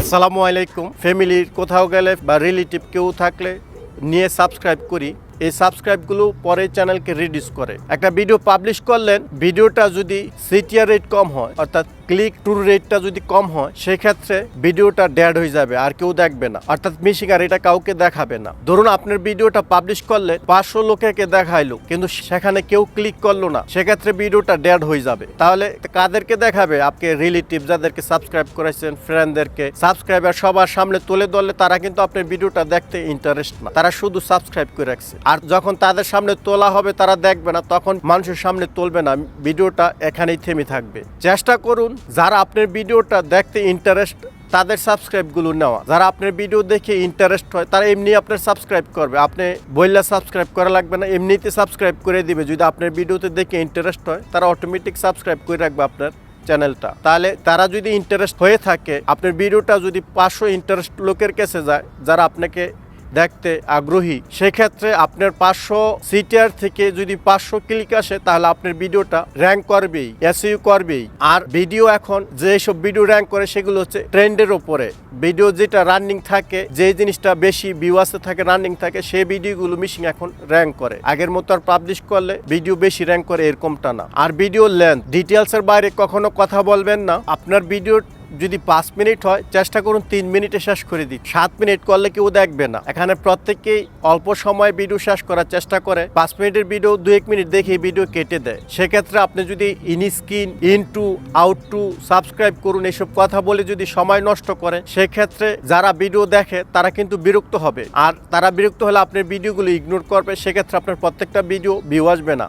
আসসালামু আলাইকুম। ফ্যামিলির কোথাও গেলে বা রিলেটিভ কেউ থাকলে নিয়ে সাবস্ক্রাইব করি। এই সাবস্ক্রাইবগুলো পরে চ্যানেলকে রিডিউস করে। একটা ভিডিও পাবলিশ করলেন ভিডিওটা যদি সিটিআর রেট কম হয়, অর্থাৎ ক্লিক টু রেটটা যদি কম হয়, সেক্ষেত্রে ভিডিওটা ড্যাড হয়ে যাবে, আর কেউ দেখবে না। অর্থাৎ মিশিকার এটা কাউকে দেখাবে না। ধরুন আপনার ভিডিওটা পাবলিশ করলে পাঁচশো লোকেকে দেখাইলো, কিন্তু সেখানে কেউ ক্লিক করল না, সেক্ষেত্রে ভিডিওটা ড্যাড হয়ে যাবে। তাহলে কাদেরকে দেখাবে? আপনি রিলেটিভ যাদেরকে সাবস্ক্রাইব করেছেন ফ্রেন্ডদেরকে সাবস্ক্রাইবার সবার সামনে তুলে ধরলে তারা কিন্তু আপনার ভিডিওটা দেখতে ইন্টারেস্ট না। তারা শুধু সাবস্ক্রাইব করে রাখছে। আর যখন তাদের সামনে তোলা হবে, তারা দেখবে না, তখন মানুষের সামনে তুলবে না। ভিডিওটা এখানেই থেমে থাকবে। চেষ্টা করুন যারা আপনার ভিডিওটা দেখতে ইন্টারেস্ট তাদের সাবস্ক্রাইবগুলো নেওয়া। যারা আপনার ভিডিও দেখে ইন্টারেস্ট হয়, তারা এমনি আপনার সাবস্ক্রাইব করবে। আপনি বললে সাবস্ক্রাইব করা লাগবে না, এমনিতে সাবস্ক্রাইব করে দিবে। যদি আপনার ভিডিওতে দেখে ইন্টারেস্ট হয়, তারা অটোমেটিক সাবস্ক্রাইব করে রাখবে আপনার চ্যানেলটা তাহলে তারা যদি ইন্টারেস্ট হয়ে থাকে, আপনার ভিডিওটা যদি পাঁচশো ইন্টারেস্ট লোকের কাছে যায়, যারা আপনাকে দেখতে আগ্রহী, সেক্ষেত্রে আপনার পাঁচশো সিটিআর থেকে যদি পাঁচশো ক্লিক আসে, তাহলে আপনার ভিডিওটা র্যাঙ্ক করবেই এসইউ করবেই। আর ভিডিও এখন যেসব ভিডিও র্যাঙ্ক করে, সেগুলো হচ্ছে ট্রেন্ডের ওপরে। ভিডিও যেটা রানিং থাকে, যে জিনিসটা বেশি ভিউয়ার্সে থাকে রানিং থাকে সেই ভিডিওগুলো মিশিং এখন র্যাঙ্ক করে। আগের মতো আর পাবলিশ করলে ভিডিও বেশি র্যাঙ্ক করে, এরকমটা না। আর ভিডিও লেন্থ ডিটেলসের বাইরে কখনো কথা বলবেন না। আপনার ভিডিও যদি পাঁচ মিনিট হয়, চেষ্টা করুন তিন মিনিটে শেষ করে দিন সাত মিনিট করলে কেউ দেখবে না। এখানে প্রত্যেকেই অল্প সময় ভিডিও শেষ করার চেষ্টা করে। পাঁচ মিনিটের ভিডিও দু এক মিনিট দেখে ভিডিও কেটে দেয়। সেক্ষেত্রে আপনি যদি in screen in to out to subscribe করুন, এসব কথা বলে যদি সময় নষ্ট করে, সেক্ষেত্রে যারা ভিডিও দেখে, তারা কিন্তু বিরক্ত হবে। আর তারা বিরক্ত হলে আপনার ভিডিওগুলো ইগনোর করবে, সেক্ষেত্রে আপনার প্রত্যেকটা ভিডিও ভিউ আসবে না।